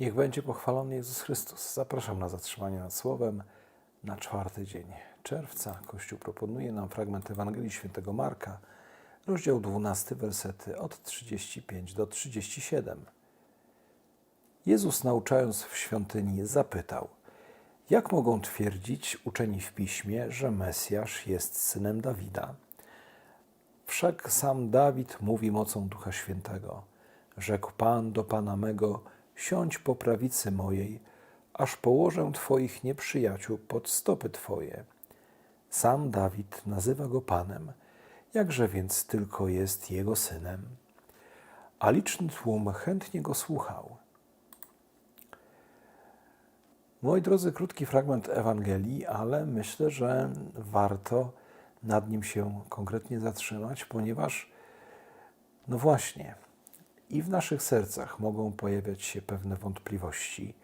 Niech będzie pochwalony Jezus Chrystus. Zapraszam na zatrzymanie nad Słowem na czwarty dzień czerwca. Kościół proponuje nam fragment Ewangelii Świętego Marka, rozdział 12, wersety od 35 do 37. Jezus, nauczając w świątyni, zapytał: Jak mogą twierdzić uczeni w piśmie, że Mesjasz jest synem Dawida? Wszak sam Dawid mówi mocą Ducha Świętego: Rzekł Pan do Pana mego: Siądź po prawicy mojej, aż położę Twoich nieprzyjaciół pod stopy Twoje. Sam Dawid nazywa go Panem, jakże więc tylko jest jego synem. A liczny tłum chętnie go słuchał. Moi drodzy, krótki fragment Ewangelii, ale myślę, że warto nad nim się konkretnie zatrzymać, ponieważ, no właśnie, i w naszych sercach mogą pojawiać się pewne wątpliwości.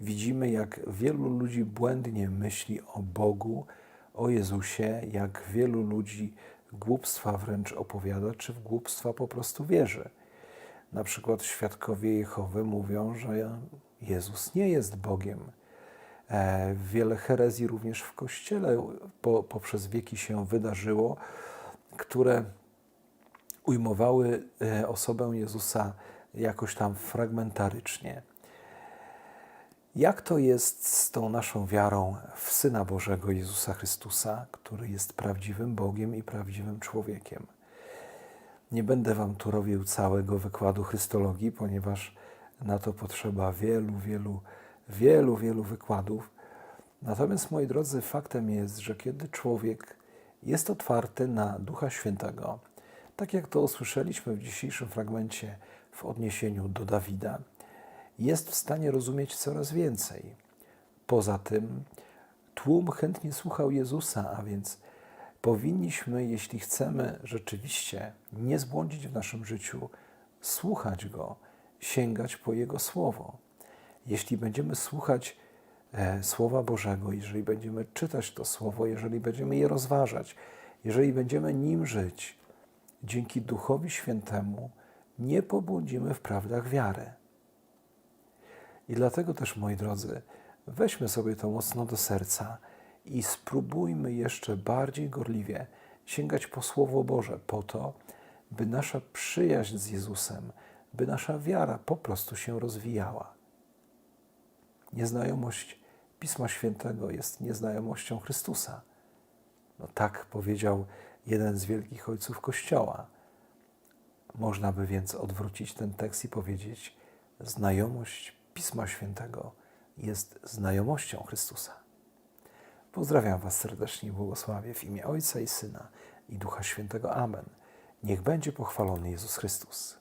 Widzimy, jak wielu ludzi błędnie myśli o Bogu, o Jezusie, jak wielu ludzi głupstwa wręcz opowiada, czy w głupstwa po prostu wierzy. Na przykład świadkowie Jehowy mówią, że Jezus nie jest Bogiem. E, Wiele herezji również w Kościele po, poprzez wieki się wydarzyło, które ujmowały e, osobę Jezusa jakoś tam fragmentarycznie. Jak to jest z tą naszą wiarą w Syna Bożego Jezusa Chrystusa, który jest prawdziwym Bogiem i prawdziwym człowiekiem? Nie będę Wam tu robił całego wykładu Chrystologii, ponieważ na to potrzeba wielu, wielu, wielu, wielu wykładów. Natomiast, moi drodzy, faktem jest, że kiedy człowiek jest otwarty na Ducha Świętego, tak jak to usłyszeliśmy w dzisiejszym fragmencie w odniesieniu do Dawida, jest w stanie rozumieć coraz więcej. Poza tym, tłum chętnie słuchał Jezusa, a więc powinniśmy, jeśli chcemy rzeczywiście nie zbłądzić w naszym życiu, słuchać Go, sięgać po Jego słowo. Jeśli będziemy słuchać e, Słowa Bożego, jeżeli będziemy czytać to Słowo, jeżeli będziemy je rozważać, jeżeli będziemy nim żyć, dzięki Duchowi Świętemu nie pobłądzimy w prawdach wiary. I dlatego też, moi drodzy, weźmy sobie to mocno do serca i spróbujmy jeszcze bardziej gorliwie sięgać po Słowo Boże, po to, by nasza przyjaźń z Jezusem, by nasza wiara po prostu się rozwijała. Nieznajomość Pisma Świętego jest nieznajomością Chrystusa. No tak powiedział jeden z wielkich ojców Kościoła. Można by więc odwrócić ten tekst i powiedzieć: Znajomość Pisma Świętego jest znajomością Chrystusa. Pozdrawiam Was serdecznie i błogosławię w imię Ojca i Syna i Ducha Świętego. Amen. Niech będzie pochwalony Jezus Chrystus.